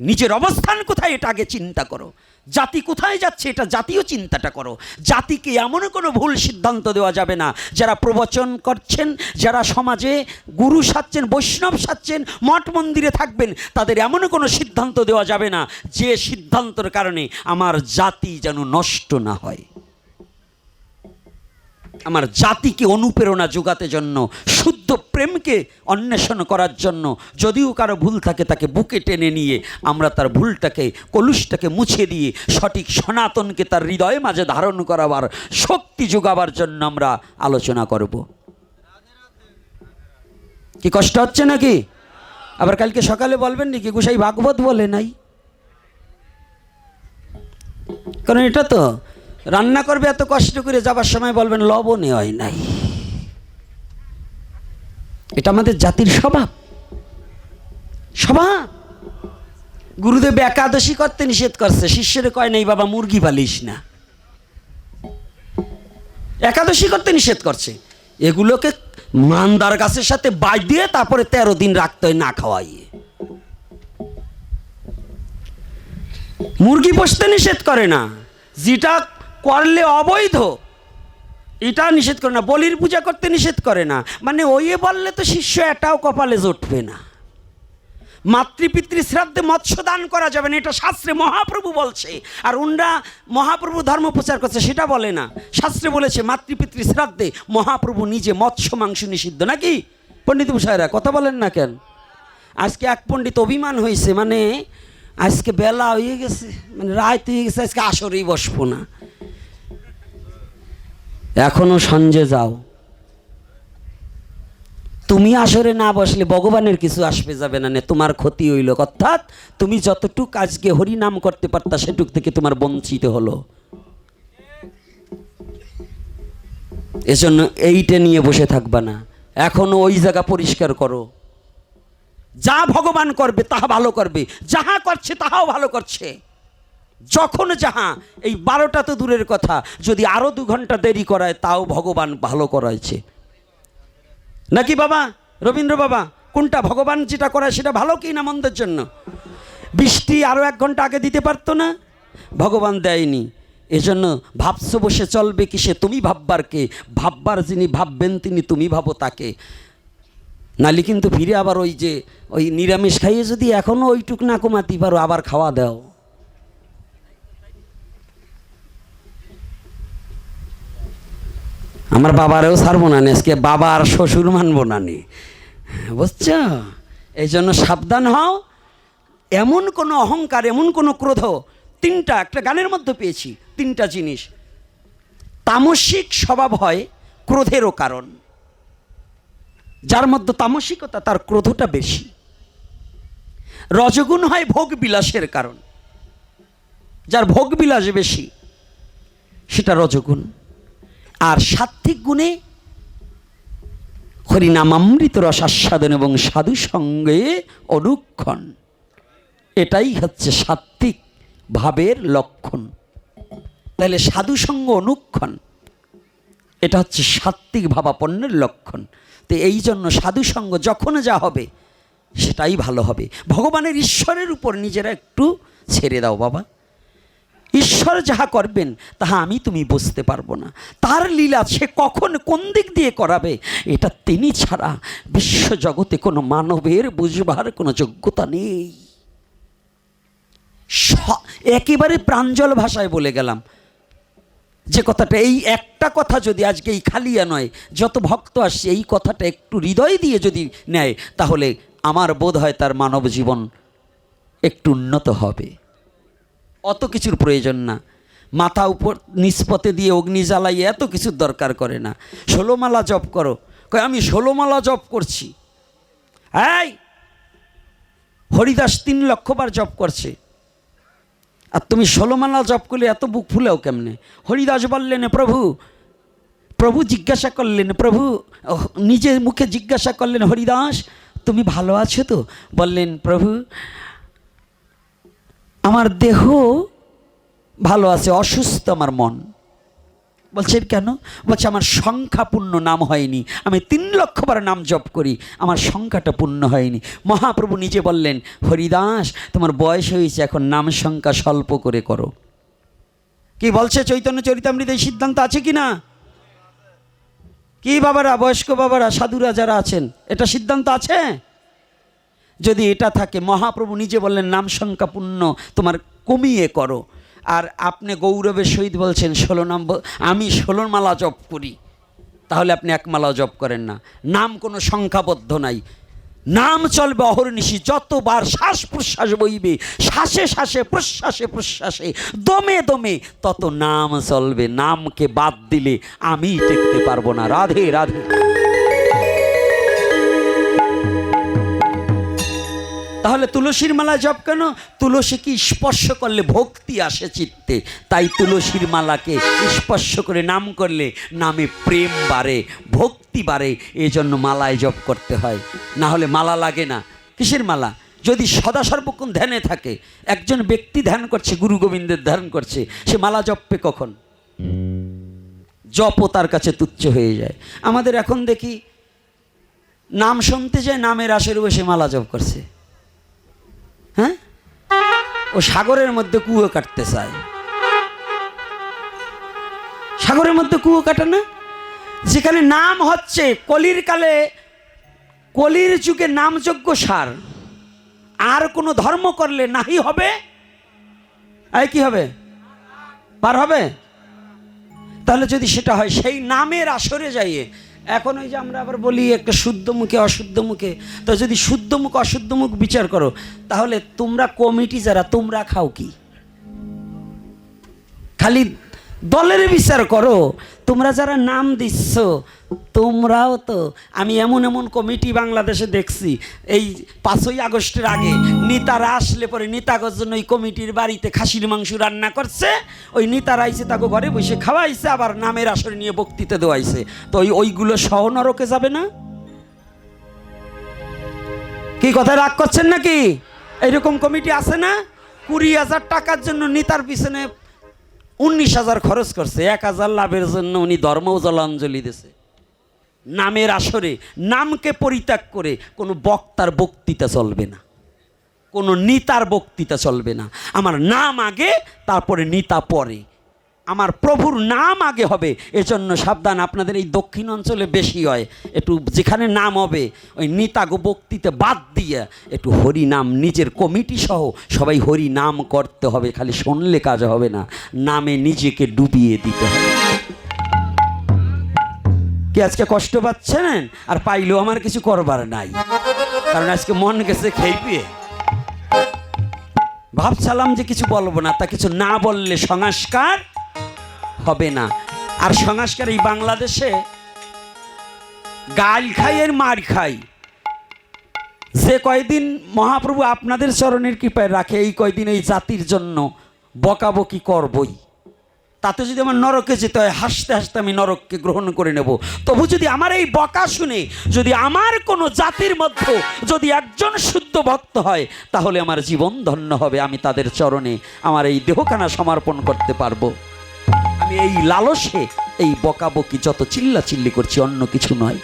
নিজের অবস্থান কোথায় এটা আগে চিন্তা করো। জাতি কোথায় যাচ্ছে এটা জাতীয় চিন্তাটা করো। জাতিকে এমন কোনো ভুল সিদ্ধান্ত দেওয়া যাবে না। যারা প্রবচন করছেন, যারা সমাজে গুরু সাচ্ছেন বৈষ্ণব সাচ্ছেন মঠ মন্দিরে থাকবেন, তাদের এমন কোনো সিদ্ধান্ত দেওয়া যাবে না যে সিদ্ধান্তর কারণে আমার জাতি যেন নষ্ট না হয়। আমার জাতিকে অনুপ্রেরণা যোগাতে জন্য, শুদ্ধ প্রেমকে অন্বেষণ করার জন্য, যদিও কারও ভুল থাকে তাকে বুকে টেনে নিয়ে, আমরা তার ভুলটাকে, কলুষটাকে মুছে দিয়ে, সঠিক সনাতনকে তার হৃদয়ে মাঝে ধারণ করাবার শক্তি যোগাবার জন্য আমরা আলোচনা করব। কি কষ্ট হচ্ছে নাকি? আবার কালকে সকালে বলবেন নাকি? গোসাই ভাগবত বলে নাই। কারণ এটা তো রান্না করবে এত কষ্ট করে, যাবার সময় বলবেন, লবণে হয় নাই। এটা আমাদের জাতির স্বভাব। স্বভাব। গুরুদেব একাদশী করতে নিষেধ করছে। শিষ্যের কয়, নেই বাবা, মুরগি পালিস না। একাদশী করতে নিষেধ করছে। এগুলোকে মান্দার গাছের সাথে বাই দিয়ে তারপরে তেরো দিন রাখতে হয়, না খাওয়াইয়ে। মুরগি পোষতে নিষেধ করে না। যেটা করলে অবৈধ। এটা নিষেধ করে না, বলির পূজা করতে নিষেধ করে না। মানে ওইয়ে বললে তো শিষ্য এটাও কপালে জুটবে না। মাতৃপিতৃ শ্রাদ্ধে মৎস্য দান করা যাবে না, এটা শাস্ত্রে মহাপ্রভু বলছে। আর উন্ডা মহাপ্রভু ধর্ম প্রচার করছে, সেটা বলে না। শাস্ত্রে বলেছে মাতৃপিতৃ শ্রাদ্ধে মহাপ্রভু নিজে মৎস্য মাংস নিষিদ্ধ নাকি? পণ্ডিত মশাইরা, কথা বলেন না কেন? আজকে এক পণ্ডিত অভিমান হয়েছে মানে আজকে বেলা হয়ে গেছে মানে রাত হয়ে গেছে, আজকে আসরেই বসবো না। এখনও সঞ্জে যাও। তুমি আসরে না বসলে ভগবানের কিছু আসবে যাবে না নে, তোমার ক্ষতি হইল। অর্থাৎ তুমি যতটুক আজকে হরি নাম করতে পারতা, সেটুক থেকে তোমার বঞ্চিত হলো। এজন্য এইটা নিয়ে বসে থাকবা না। এখনও ওই জায়গা পরিষ্কার করো। যা ভগবান করবে, তাহা ভালো করবে। যাহা করছে, তাহাও ভালো করছে। যখন যাহা, এই বারোটা তো দূরের কথা। যদি আরও দু ঘণ্টা দেরি করায়, তাও ভগবান ভালো করাইছে। নাকি বাবা? রবীন্দ্র বাবা, কোনটা ভগবান যেটা করায় সেটা ভালো কি না মন্দের জন্য? বৃষ্টি আরও এক ঘণ্টা আগে দিতে পারতো না? ভগবান দেয়নি। এজন্য ভাবছ বসে চলবে কিসে? তুমি ভাববার কে? ভাববার যিনি ভাববেন, তিনি তুমি ভাবো তাকে। নালি কিন্তু ফিরে আবার ওই যে, ওই নিরামিষ খাইয়ে যদি এখনও ওইটুক না কমাতে পারো, আবার খাওয়া দাও। আমার বাবারেও ছাড়বো না আজকে বাবা আর শ্বশুর মানবো না নি। বুঝছ? এই জন্য সাবধান হও। এমন কোনো অহংকার, এমন কোনো ক্রোধ, তিনটা, একটা গানের মধ্যে পেয়েছি, তিনটা জিনিস। তামসিক স্বভাব হয় ক্রোধেরও কারণ। যার মধ্যে তামসিকতা, তার ক্রোধটা বেশি। রজগুণ হয় ভোগ বিলাসের কারণ। যার ভোগ বিলাস বেশি, সেটা রজগুণ। আর সাত্ত্বিক গুণে হরিনামামৃত রসাস্বাদন এবং সাধু সঙ্গে অনুক্ষণ। এটাই হচ্ছে সাত্ত্বিক ভাবের লক্ষণ। তাহলে সাধু সঙ্গ অনুক্ষণ, এটা হচ্ছে সাত্ত্বিক ভাবাপন্নের লক্ষণ। তো এই জন্য সাধু সঙ্গ যখন যা হবে, সেটাই ভালো হবে। ভগবানের ঈশ্বরের উপর নিজেরা একটু ছেড়ে দাও বাবা। ঈশ্বর যাহা করবেন, তাহা আমি তুমি বুঝতে পারব না। তার লীলা সে কখন কোন দিক দিয়ে করাবে, এটা তিনি ছাড়া বিশ্বজগতে কোনো মানবের বুঝবার কোনো যোগ্যতা নেই। একেবারে প্রাঞ্জল ভাষায় বলে গেলাম। যে কথাটা, এই একটা কথা যদি আজকে এই খালিয়া নয়, যত ভক্ত আসছে, এই কথাটা একটু হৃদয় দিয়ে যদি নেয়, তাহলে আমার বোধ হয় তার মানব জীবন একটু উন্নত হবে। অত কিছুর প্রয়োজন না। মাথা উপর নিষ্পতে দিয়ে অগ্নি জ্বালাই এত কিছুর দরকার করে না। ষোলোমালা জপ করো। কয়, আমি ষোলোমালা জপ করছি। এই, হরিদাস তিন লক্ষবার জপ করছে। আর তুমি ষোলোমালা জপ করলে এত বুক ফুলেও কেমনে? হরিদাস বললেন, প্রভু প্রভু জিজ্ঞাসা করলেন, প্রভু নিজের মুখে জিজ্ঞাসা করলেন, হরিদাস, তুমি ভালো আছো তো? বললেন, প্রভু আমার দেহ ভালো আছে, অসুস্থ আমার মন। বলছেন কেন? বলছে, আমার সংখ্যা পূর্ণ নাম হয়নি। আমি তিন লক্ষ বার নাম জপ করি, আমার সংখ্যাটা পূর্ণ হয়নি। মহাপ্রভু নিজে বললেন, হরিদাস, তোমার বয়স হয়েছে, এখন নাম সংখ্যা স্বল্প করে করো। কি বলছে চৈতন্য চরিতামৃত? এই সিদ্ধান্ত আছে কি না? কি বাবারা, বয়স্ক বাবারা, সাধুরা যারা আছেন, এটা সিদ্ধান্ত আছে? যদি এটা থাকে, মহাপ্রভু নিজে বললেন, নাম সংখ্যা পূর্ণ তোমার কমিয়ে করো। আর আপনি গৌরবের সহিত বলছেন, ষোলো নাম আমি ষোলো মালা জপ করি। তাহলে আপনি এক মালাও জপ করেন না। নাম কোনো সংখ্যাবদ্ধ নাই। নাম চলবে অহর্নিশি, যতবার শ্বাস প্রশ্বাস বইবে, শ্বাসে শ্বাসে, প্রশ্বাসে প্রশ্বাসে, দমে দমে, তত নাম চলবে। নামকে বাদ দিলে আমি টেকতে পারব না। রাধে রাধে। তাহলে তুলসীর মালা জপ কেন? তুলসীকে স্পর্শ করলে ভক্তি আসে চিত্তে? তাই তুলসীর মালাকে স্পর্শ করে নাম করলে নামে প্রেম বাড়ে, ভক্তি বাড়ে এই জন্য মালায় জপ করতে হয়। না হলে মালা লাগে না। কিসের মালা? যদি সদা সর্বক্ষণ ধ্যানে থাকে, একজন ব্যক্তি ধ্যান করছে, গুরু গোবিন্দের ধ্যান করছে, সে মালা জপবে কখন? জপও তার কাছে তুচ্ছ হয়ে যায়। আমাদের এখন দেখি, নাম শুনতে যায়, নামের আশের বসে মালা জপ করছে। ও সাগরের মধ্যে কুয়ো কাটতে চায়। সাগরের মধ্যে কুয়ো কাটে না? যেখানে নাম হচ্ছে কলির কালে কলির যুগে নামযোগ্য সার। আর কোনো ধর্ম করলে নাহি হবে? আর কি হবে? পার হবে? তাহলে যদি সেটা হয়, সেই নামের আসরে যাইয়ে এখন ওই যে আমরা আবার বলি একটা শুদ্ধ মুখে অশুদ্ধ মুখে, তো যদি শুদ্ধ মুখ, অশুদ্ধ মুখ বিচার করো, তাহলে তোমরা কমিটি যারা, তোমরা খাও কি? খালি দলের বিচার করো। তোমরা যারা নাম দিচ্ছ, তোমরাও তো, আমি এমন এমন কমিটি বাংলাদেশে দেখছি। এই পাঁচই আগস্টের আগে নেতারা আসলে পরে নেতাগর জন্য ওই কমিটির বাড়িতে খাসির মাংস রান্না করছে। ওই নেতারা আইসে তাকে ঘরে বসে খাওয়াইছে, আবার নামের আসরে নিয়ে বক্তৃতা দেওয়াইছে। তো ওই ওইগুলো সহ নরকে যাবে না? কি কথা, রাগ করছেন নাকি? এইরকম কমিটি আছে না? কুড়ি হাজার টাকার জন্য নেতার পিছনে উনিশ হাজার খরচ করছে, এক হাজার লাভের জন্য উনি ধর্মও জলাঞ্জলি দিছে। নামের আসরে, নামকে পরিত্যাগ করে কোনো বক্তার বক্তৃতা চলবে না। কোনো নেতার বক্তৃতা চলবে না। আমার নাম আগে, তারপরে নেতা পরে। আমার প্রভুর নাম আগে হবে। এজন্য সাবধান, আপনাদের এই দক্ষিণ অঞ্চলে বেশি হয়। একটু যেখানে নাম হবে, ওই নেতাগো বক্তৃতা বাদ দিয়ে একটু হরি নাম নিজের কমিটি সহ সবাই হরি নাম করতে হবে, খালি শুনলে কাজ হবে না। নামে নিজেকে ডুবিয়ে দিতে হবে। কি আজকে কষ্ট পাচ্ছেন? আর পাইলেও আমার কিছু করবার নাই। কারণ আজকে মন গেছে খেয়ে পিয়ে। ভাবছিলাম যে কিছু বলব না, তা কিছু না বললে সংস্কার হবে না। আর সংস্কার এই বাংলাদেশে গাল খাই আর মার খাই। যে কয়দিন মহাপ্রভু আপনাদের চরণের কৃপায় রাখে, এই কয়দিন এই জাতির জন্য বকাবকি করবই। তাতে যদি আমার নরকে যেতে হয়, হাসতে হাসতে আমি নরককে গ্রহণ করে নেব। তবু যদি আমার এই বকা শুনে, যদি আমার কোনো জাতির মধ্যে যদি একজন শুদ্ধ ভক্ত হয়, তাহলে আমার জীবন ধন্য হবে, আমি তাদের চরণে আমার এই দেহখানা সমর্পণ করতে পারব। আমি এই লালসে এই বকাবকি যত চিল্লা চিল্লি করছি অন্য কিছু নয়।